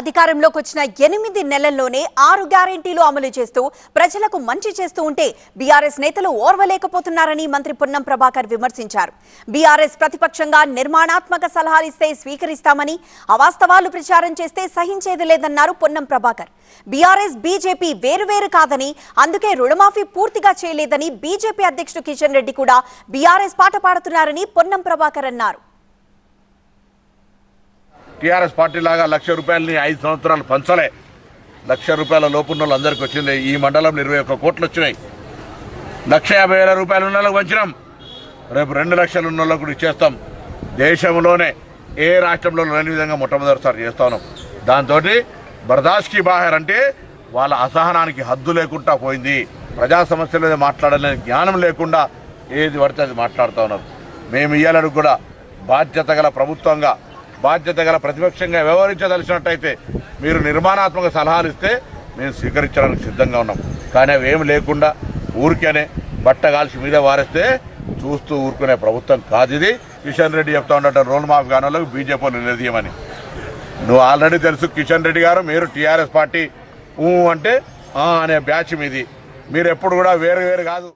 అధికారంలోకి వచ్చిన ఎనిమిది నెలల్లోనే ఆరు గ్యారెంటీలు అమలు చేస్తూ ప్రజలకు మంచి చేస్తూ ఉంటే బీఆర్ఎస్ నేతలు ఓర్వలేకపోతున్నారని మంత్రి పొన్నం ప్రభాకర్ విమర్శించారు. బీఆర్ఎస్ ప్రతిపక్షంగా నిర్మాణాత్మక సలహాలు ఇస్తే స్వీకరిస్తామని అవాస్తవాలు ప్రచారం చేస్తే సహించేది లేదన్నారు పొన్నం ప్రభాకర్. బీఆర్ఎస్ బీజేపీ వేరువేరు కాదని అందుకే రుణమాఫీ పూర్తిగా చేయలేదని బీజేపీ అధ్యక్షుడు కిషన్ రెడ్డి కూడా బీఆర్ఎస్ పాట పాడుతున్నారని పొన్నం ప్రభాకర్ అన్నారు. టీఆర్ఎస్ పార్టీ లాగా లక్ష రూపాయలని ఐదు సంవత్సరాలు పంచలే. లక్ష రూపాయల లోపు వాళ్ళందరికీ వచ్చింది. ఈ మండలంలో ఇరవై ఒక్క కోట్లు వచ్చినాయి. లక్ష యాభై వేల రూపాయలు ఉన్న వాళ్ళకి పంచినాం. రేపు రెండు లక్షలు ఉన్న వాళ్ళకు కూడా ఇచ్చేస్తాం. దేశంలోనే ఏ రాష్ట్రంలో లేని విధంగా మొట్టమొదటిసారి చేస్తా ఉన్నాం. దాంతో బర్దాష్కి బాహర్ అంటే వాళ్ళ అసహనానికి హద్దు లేకుండా పోయింది. ప్రజా సమస్యల మీద మాట్లాడలేని జ్ఞానం లేకుండా ఏది పడితే అది మాట్లాడుతూ ఉన్నారు. మేము ఇయ్యాలని కూడా బాధ్యత గల ప్రభుత్వంగా బాధ్యత గల ప్రతిపక్షంగా వ్యవహరించదలిచినట్టయితే మీరు నిర్మాణాత్మక సలహాలు ఇస్తే మేము స్వీకరించడానికి సిద్ధంగా ఉన్నాం. కానీ అవి ఏమి లేకుండా ఊరికేనే బట్ట కాల్చి మీద వారేస్తే చూస్తూ ఊరుకునే ప్రభుత్వం కాదు ఇది. కిషన్ రెడ్డి చెప్తా ఉండటం రోల్ మాఫ్ గానంలో బీజేపీ నిలదీయమని. నువ్వు ఆల్రెడీ తెలుసు కిషన్ రెడ్డి గారు మీరు టీఆర్ఎస్ పార్టీ ఊ అంటే అనే బ్యాచ్ మీది. మీరు ఎప్పుడు కూడా వేరు వేరు కాదు.